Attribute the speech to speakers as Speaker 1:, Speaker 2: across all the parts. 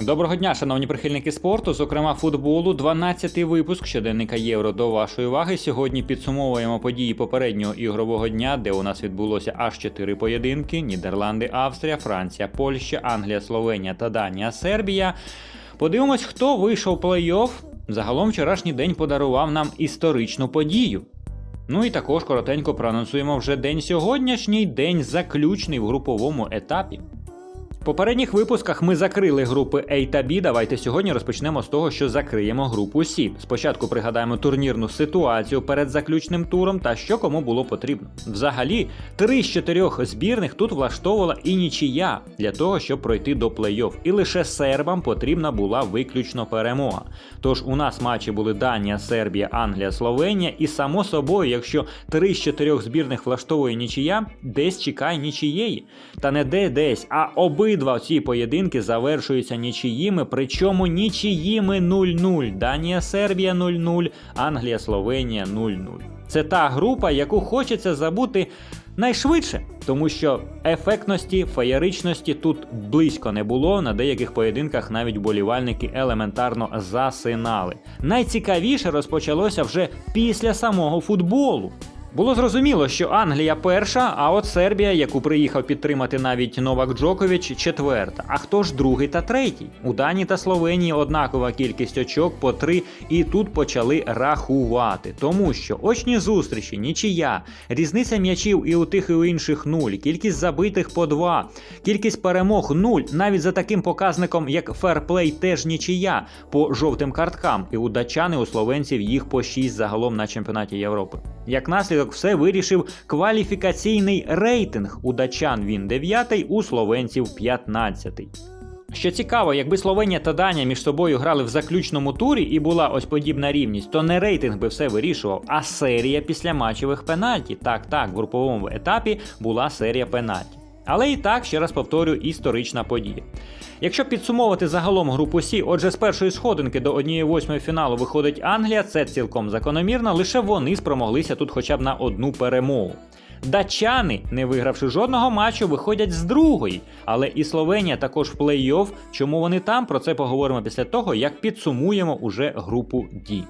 Speaker 1: Доброго дня, шановні прихильники спорту, зокрема футболу. 12-й випуск щоденника Євро до вашої уваги. Сьогодні підсумовуємо події попереднього ігрового дня, де у нас відбулося аж 4 поєдинки: Нідерланди, Австрія, Франція, Польща, Англія, Словенія та Данія, Сербія. Подивимось, хто вийшов плей-офф. Загалом вчорашній день подарував нам історичну подію. Ну і також коротенько проанонсуємо вже день сьогоднішній, день заключний в груповому етапі. Попередніх випусках ми закрили групи A та B. Давайте сьогодні розпочнемо з того, що закриємо групу C. Спочатку пригадаємо турнірну ситуацію перед заключним туром та що кому було потрібно. Взагалі, три з чотирьох збірних тут влаштовувала і нічия для того, щоб пройти до плей-офф. І лише сербам потрібна була виключно перемога. Тож у нас матчі були Данія, Сербія, Англія, Словенія, і само собою, якщо три з чотирьох збірних влаштовує нічия, десь чекає нічиєї. Та не де десь, а обидва ці поєдинки завершуються нічиїми, причому нічиїми 0-0. Данія, Сербія 0-0, Англія, Словенія 0-0. Це та група, яку хочеться забути найшвидше, тому що ефектності, феєричності тут близько не було. На деяких поєдинках навіть болівальники елементарно засинали. Найцікавіше розпочалося вже після самого футболу. Було зрозуміло, що Англія перша, а от Сербія, яку приїхав підтримати навіть Новак Джокович, четверта. А хто ж другий та третій? У Данії та Словенії однакова кількість очок по три, і тут почали рахувати. Тому що очні зустрічі, нічия, різниця м'ячів і у тих, і у інших нуль, кількість забитих по два, кількість перемог нуль, навіть за таким показником, як ферплей, теж нічия по жовтим карткам. І у датчани, у словенців їх по шість загалом на чемпіонаті Європи. Як наслідок, все вирішив кваліфікаційний рейтинг. У датчан він 9, у словенців 15. Що цікаво, якби Словенія та Данія між собою грали в заключному турі і була ось подібна рівність, то не рейтинг би все вирішував, а серія після матчевих пенальті. Так, так, в груповому етапі була серія пенальті. Але і так, ще раз повторюю, історична подія. Якщо підсумовувати загалом групу Сі, отже, з першої сходинки до 1-8 фіналу виходить Англія, це цілком закономірно, лише вони спромоглися тут хоча б на одну перемогу. Датчани, не вигравши жодного матчу, виходять з другої, але і Словенія також в плей-офф. Чому вони там? Про це поговоримо після того, як підсумуємо уже групу Ді.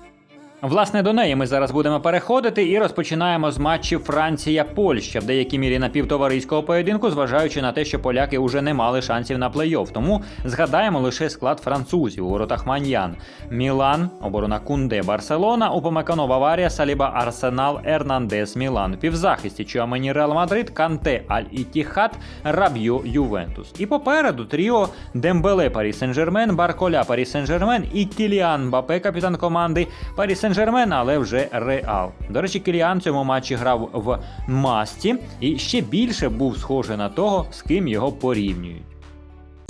Speaker 1: Власне, до неї ми зараз будемо переходити і розпочинаємо з матчів Франція-Польща в деякій мірі напівтовариського поєдинку, зважаючи на те, що поляки вже не мали шансів на плей-офф. Тому згадаємо лише склад французів у воротах Маньян, Мілан, оборона Кунде, Барселона, Упомекано Баварія, Саліба Арсенал, Ернандес, Мілан. Півзахисті Чуамені Реал Мадрид, Канте Аль Ітіхат, Раб'ю Ювентус. І попереду тріо Дембеле Парі Сен-Жермен, Барколя Парі Сен-Жермен і Кіліан Бапе, капітан команди Парі Сен Сен-Жермен, але вже Реал. До речі, Кіліан в цьому матчі грав в масті і ще більше був схожий на того, з ким його порівнюють.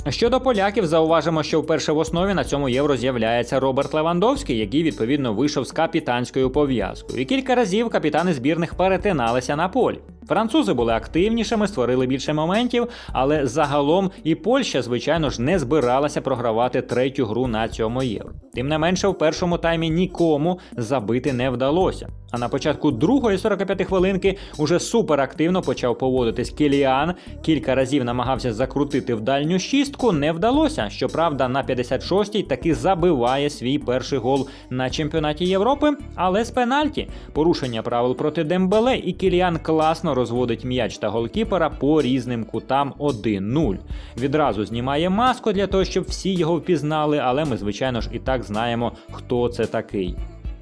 Speaker 1: Щодо поляків, зауважимо, що вперше в основі на цьому євро з'являється Роберт Левандовський, який відповідно вийшов з капітанською пов'язкою. І кілька разів капітани збірних перетиналися на полі. Французи були активнішими, створили більше моментів, але загалом і Польща, звичайно ж, не збиралася програвати третю гру на цьому євро. Тим не менше, в першому таймі нікому забити не вдалося. А на початку другої 45 хвилинки уже суперактивно почав поводитись Кіліан. Кілька разів намагався закрутити в дальню шістку, не вдалося. Щоправда, на 56-й таки забиває свій перший гол на чемпіонаті Європи, але з пенальті. Порушення правил проти Дембеле, і Кіліан класно розводить м'яч та голкіпера по різним кутам 1-0. Відразу знімає маску для того, щоб всі його впізнали, але ми, звичайно ж, і так знаємо, хто це такий.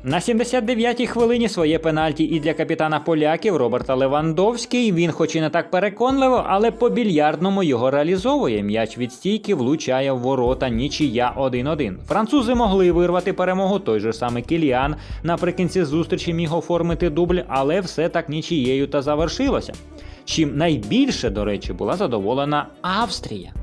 Speaker 1: На 79-й хвилині своє пенальті і для капітана поляків Роберта Левандовський. Він, хоч і не так переконливо, але по більярдному його реалізовує. М'яч від стійки влучає в ворота нічия 1-1. Французи могли вирвати перемогу. Той же самий Кіліан наприкінці зустрічі міг оформити дубль, але все так нічією та завершилося. Чим найбільше, до речі, була задоволена Австрія.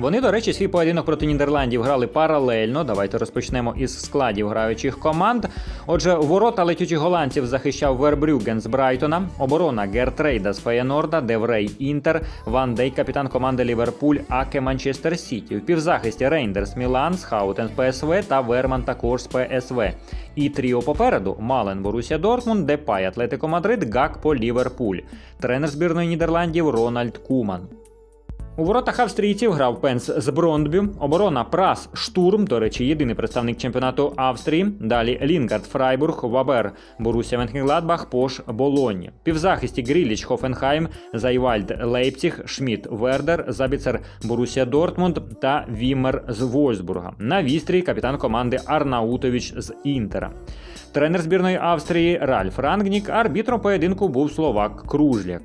Speaker 1: Вони, до речі, свій поєдинок проти Нідерландів грали паралельно. Давайте розпочнемо із складів граючих команд. Отже, ворота летючих голландців захищав Вербрюген з Брайтона, оборона Гертрейда з Феєнорда, Деврей Інтер, Ван Дейк, капітан команди Ліверпуль, Аке Манчестер Сіті. В півзахисті Рейндерс Мілан, Схаутен ПСВ та Верман також з ПСВ. І тріо попереду Мален Борусія Дортмунд, Депай Атлетико Мадрид, Гакпо Ліверпуль. Тренер збірної Нідерландів Рональд Куман. У воротах австрійців грав Пенс з Брондбю, оборона Прас Штурм, до речі, єдиний представник чемпіонату Австрії. Далі Лінгард Фрайбург, Вабер, Борусsia Менхенгладбах, Пош Болонні. Півзахисті Гріліч Хофенхайм, Зайвальд Лейпціг, Шмідт Вердер, Забіцер Борусія Дортмунд та Вімер з Вольсбурга. На вістрі капітан команди Арнаутович з Інтера. Тренер збірної Австрії Ральф Рангнік, арбітром поєдинку був словак Кружляк.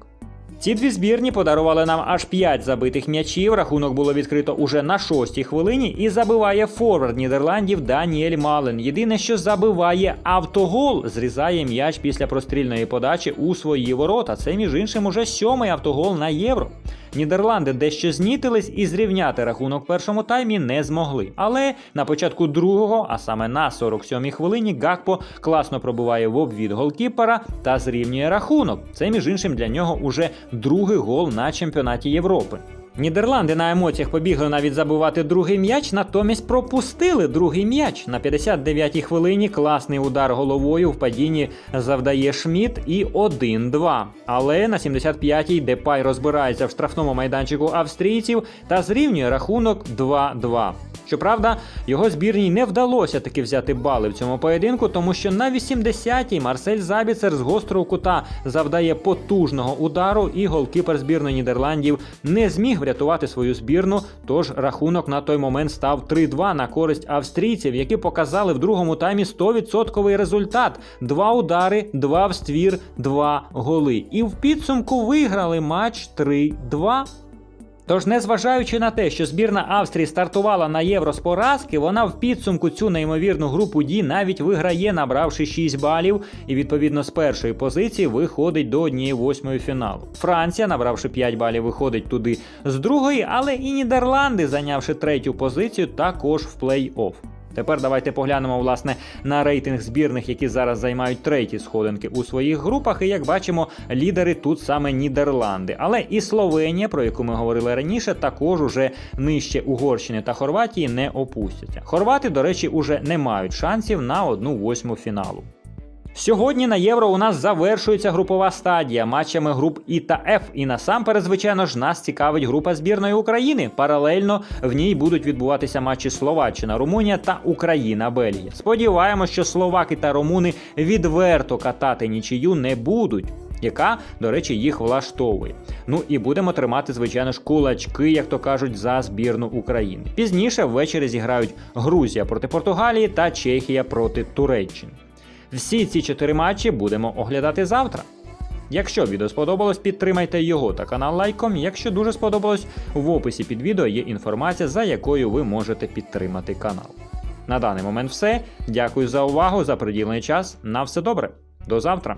Speaker 1: Ці дві збірні подарували нам аж 5 забитих м'ячів. Рахунок було відкрито уже на шостій хвилині і забиває форвард Нідерландів Даніель Мален. Єдине, що забиває автогол, зрізає м'яч після прострільної подачі у свої ворота. Це між іншим уже сьомий автогол на євро. Нідерланди дещо знітились і зрівняти рахунок в першому таймі не змогли. Але на початку другого, а саме на 47-й хвилині, Гакпо класно пробиває в обвід голкіпера та зрівнює рахунок. Це між іншим для нього уже другий гол на чемпіонаті Європи. Нідерланди на емоціях побігли навіть забивати другий м'яч, натомість пропустили другий м'яч. На 59-й хвилині класний удар головою в падінні завдає Шміт і 1-2. Але на 75-й Депай розбирається в штрафному майданчику австрійців та зрівнює рахунок 2-2. Щоправда, його збірній не вдалося таки взяти бали в цьому поєдинку, тому що на 80-й Марсель Забіцер з гострого кута завдає потужного удару, і голкіпер збірної Нідерландів не зміг врятувати свою збірну. Тож рахунок на той момент став 3-2 на користь австрійців, які показали в другому таймі 100% результат: два удари, два в ствір, два голи. І в підсумку виграли матч 3-2. Тож, незважаючи на те, що збірна Австрії стартувала на євро з поразки, вона в підсумку цю неймовірну групу дій навіть виграє, набравши 6 балів, і відповідно з першої позиції виходить до однієї восьмої фіналу. Франція, набравши 5 балів, виходить туди з другої, але і Нідерланди, зайнявши третю позицію, також в плей-офф. Тепер давайте поглянемо власне на рейтинг збірних, які зараз займають треті сходинки у своїх групах. І як бачимо, лідери тут саме Нідерланди. Але і Словенія, про яку ми говорили раніше, також уже нижче Угорщини та Хорватії не опустяться. Хорвати, до речі, уже не мають шансів на одну восьму фіналу. Сьогодні на євро у нас завершується групова стадія матчами груп І та Ф. І насамперед, звичайно ж, нас цікавить група збірної України. Паралельно в ній будуть відбуватися матчі Словаччина, Румунія та Україна, Бельгія. Сподіваємось, що словаки та румуни відверто катати нічию не будуть. Яка, до речі, їх влаштовує. Ну і будемо тримати, звичайно ж, кулачки, як то кажуть, за збірну України. Пізніше ввечері зіграють Грузія проти Португалії та Чехія проти Туреччини. Всі ці чотири матчі будемо оглядати завтра. Якщо відео сподобалось, підтримайте його та канал лайком. Якщо дуже сподобалось, в описі під відео є інформація, за якою ви можете підтримати канал. На даний момент все. Дякую за увагу, за приділений час. На все добре. До завтра.